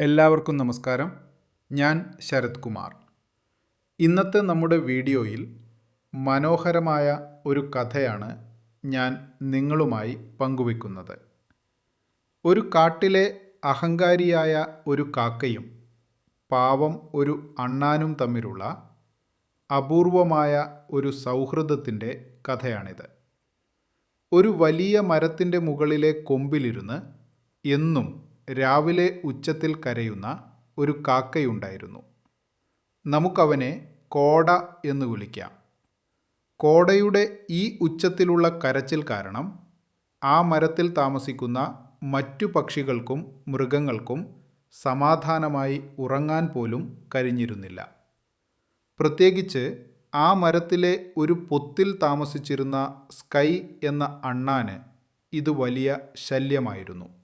എല്ലാവർക്കും നമസ്കാരം. ഞാൻ ശരത് കുമാർ. ഇന്നത്തെ നമ്മുടെ വീഡിയോയിൽ മനോഹരമായ ഒരു കഥയാണ് ഞാൻ നിങ്ങളുമായി പങ്കുവെക്കുന്നത്. ഒരു കാട്ടിലെ അഹങ്കാരിയായ ഒരു കാക്കയും പാവം ഒരു അണ്ണാനും തമ്മിലുള്ള അപൂർവമായ ഒരു സൗഹൃദത്തിന്റെ കഥയാണിത്. ഒരു വലിയ മരത്തിന്റെ മുകളിലെ കൊമ്പിലിരുന്ന് എന്നും രാവിലെ ഉച്ചത്തിൽ കരയുന്ന ഒരു കാക്കയുണ്ടായിരുന്നു. നമുക്കവനെ കോട എന്ന് വിളിക്കാം. കോടയുടെ ഈ ഉച്ചത്തിലുള്ള കരച്ചിൽ കാരണം ആ മരത്തിൽ താമസിക്കുന്ന മറ്റു പക്ഷികൾക്കും മൃഗങ്ങൾക്കും സമാധാനമായി ഉറങ്ങാൻ പോലും കഴിഞ്ഞിരുന്നില്ല. പ്രത്യേകിച്ച് ആ മരത്തിലെ ഒരു പൊത്തിൽ താമസിച്ചിരുന്ന സ്കൈ എന്ന അണ്ണാന് ഇത് വലിയ ശല്യമായിരുന്നു.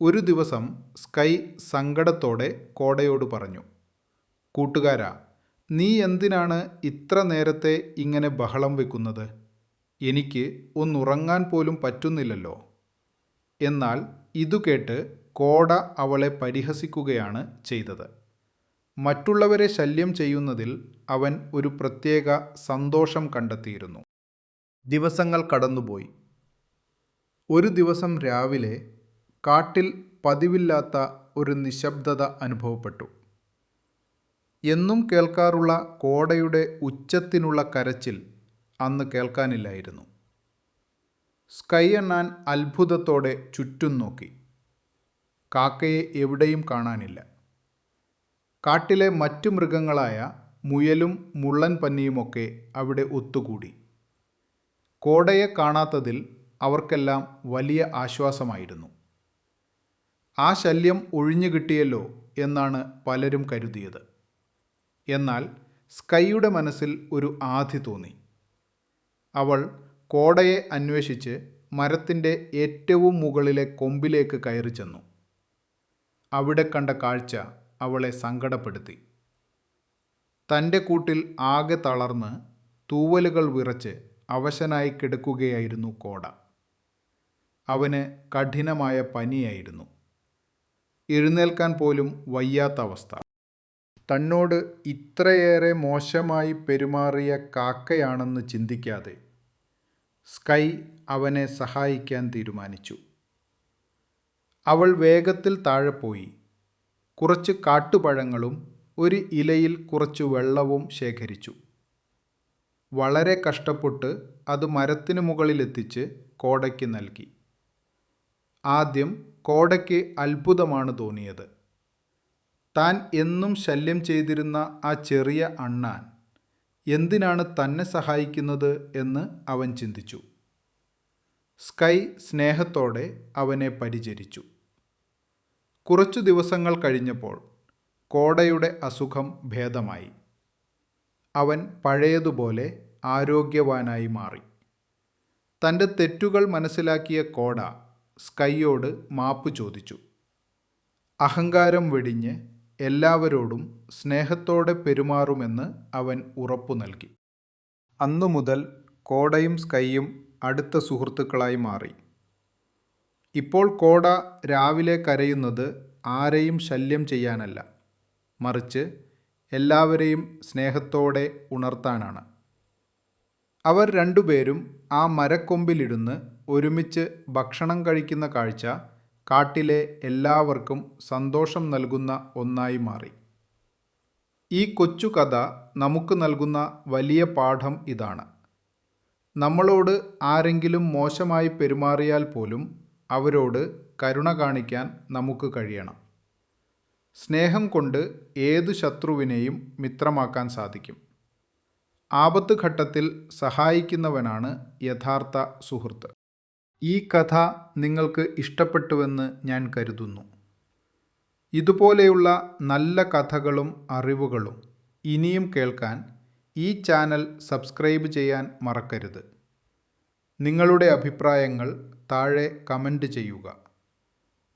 ഒരു ദിവസം സ്കൈ സങ്കടത്തോടെ കോടയോട് പറഞ്ഞു കൂട്ടുകാരാ നീ എന്തിനാണ് ഇത്ര നേരത്തെ ഇങ്ങനെ ബഹളം വെക്കുന്നത്? എനിക്ക് ഒന്നുറങ്ങാൻ പോലും പറ്റുന്നില്ലല്ലോ എന്നാൽ ഇതു കേട്ട് കോട അവളെ പരിഹസിക്കുകയാണ് ചെയ്തത്. മറ്റുള്ളവരെ ശല്യം ചെയ്യുന്നതിൽ അവൻ ഒരു പ്രത്യേക സന്തോഷം കണ്ടെത്തിയിരുന്നു. ദിവസങ്ങൾ കടന്നുപോയി. ഒരു ദിവസം രാവിലെ കാട്ടിൽ പതിവില്ലാത്ത ഒരു നിശബ്ദത അനുഭവപ്പെട്ടു. എന്നും കേൾക്കാറുള്ള കോടയുടെ ഉച്ചത്തിനുള്ള കരച്ചിൽ അന്ന് കേൾക്കാനില്ലായിരുന്നു. സ്കൈ എണ്ണാൻ അത്ഭുതത്തോടെ ചുറ്റും നോക്കി. കാക്കയെ എവിടെയും കാണാനില്ല. കാട്ടിലെ മറ്റു മൃഗങ്ങളായ മുയലും മുള്ളൻ പന്നിയുമൊക്കെ അവിടെ ഒത്തുകൂടി. കോടയെ കാണാത്തതിൽ അവർക്കെല്ലാം വലിയ ആശ്വാസമായിരുന്നു. ആ ശല്യം ഒഴിഞ്ഞു കിട്ടിയല്ലോ എന്നാണ് പലരും കരുതിയത്. എന്നാൽ സ്കൈയുടെ മനസ്സിൽ ഒരു ആധി തോന്നി. അവൾ കോടയെ അന്വേഷിച്ച് മരത്തിന്റെ ഏറ്റവും മുകളിലെ കൊമ്പിലേക്ക് കയറി ചെന്നു. അവിടെ കണ്ട കാഴ്ച അവളെ സങ്കടപ്പെടുത്തി. തന്റെ കൂട്ടിൽ ആകെ തളർന്ന് തൂവലുകൾ വിറച്ച് അവശനായി കിടക്കുകയായിരുന്നു കോട. അവന് കഠിനമായ പനിയായിരുന്നു. എഴുന്നേൽക്കാൻ പോലും വയ്യാത്ത അവസ്ഥ. തന്നോട് ഇത്രയേറെ മോശമായി പെരുമാറിയ കാക്കയാണെന്ന് ചിന്തിക്കാതെ സ്കൈ അവനെ സഹായിക്കാൻ തീരുമാനിച്ചു. അവൾ വേഗത്തിൽ താഴെ പോയി. കുറച്ച് കാട്ടുപഴങ്ങളും ഒരു ഇലയിൽ കുറച്ച് വെള്ളവും ശേഖരിച്ചു. വളരെ കഷ്ടപ്പെട്ട് അത് മരത്തിനു മുകളിലെത്തിച്ച് കോടയ്ക്ക് നൽകി. ആദ്യം കോടയ്ക്ക് അത്ഭുതമാണ് തോന്നിയത്. താൻ എന്നും ശല്യം ചെയ്തിരുന്ന ആ ചെറിയ അണ്ണാൻ എന്തിനാണ് തന്നെ സഹായിക്കുന്നത് എന്ന് അവൻ ചിന്തിച്ചു. സ്കൈ സ്നേഹത്തോടെ അവനെ പരിചരിച്ചു. കുറച്ചു ദിവസങ്ങൾ കഴിഞ്ഞപ്പോൾ കോടയുടെ അസുഖം ഭേദമായി. അവൻ പഴയതുപോലെ ആരോഗ്യവാനായി മാറി. തന്റെ തെറ്റുകൾ മനസ്സിലാക്കിയ കോട സ്കൈയോട് മാപ്പ് ചോദിച്ചു. അഹങ്കാരം വെടിഞ്ഞ് എല്ലാവരോടും സ്നേഹത്തോടെ പെരുമാറുമെന്ന് അവൻ ഉറപ്പു നൽകി. അന്നു മുതൽ കോടയും സ്കൈയും അടുത്ത സുഹൃത്തുക്കളായി മാറി. ഇപ്പോൾ കോട രാവിലെ കരയുന്നത് ആരെയും ശല്യം ചെയ്യാനല്ല. മറിച്ച് എല്ലാവരെയും സ്നേഹത്തോടെ ഉണർത്താനാണ്. അവർ രണ്ടുപേരും ആ മരക്കൊമ്പിലിരുന്ന് ഒരുമിച്ച് ഭക്ഷണം കഴിക്കുന്ന കാഴ്ച കാട്ടിലെ എല്ലാവർക്കും സന്തോഷം നൽകുന്ന ഒന്നായി മാറി. ഈ കൊച്ചു കഥ നമുക്ക് നൽകുന്ന വലിയ പാഠം ഇതാണ്. നമ്മളോട് ആരെങ്കിലും മോശമായി പെരുമാറിയാൽ പോലും അവരോട് കരുണ കാണിക്കാൻ നമുക്ക് കഴിയണം. സ്നേഹം കൊണ്ട് ഏതു ശത്രുവിനെയും മിത്രമാക്കാൻ സാധിക്കും. ആപത്ത് ഘട്ടത്തിൽ സഹായിക്കുന്നവനാണ് യഥാർത്ഥ സുഹൃത്ത്. ഈ കഥ നിങ്ങൾക്ക് ഇഷ്ടപ്പെട്ടുവെന്ന് ഞാൻ കരുതുന്നു. ഇതുപോലെയുള്ള നല്ല കഥകളും അറിവുകളും ഇനിയും കേൾക്കാൻ ഈ ചാനൽ സബ്സ്ക്രൈബ് ചെയ്യാൻ മറക്കരുത്. നിങ്ങളുടെ അഭിപ്രായങ്ങൾ താഴെ കമന്റ് ചെയ്യുക.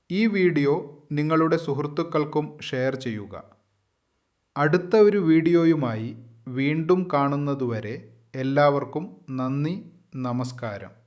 ഈ വീഡിയോ നിങ്ങളുടെ സുഹൃത്തുക്കൾക്കും ഷെയർ ചെയ്യുക. അടുത്ത ഒരു വീഡിയോയുമായി വീണ്ടും കാണുന്നതുവരെ എല്ലാവർക്കും നന്ദി നമസ്കാരം.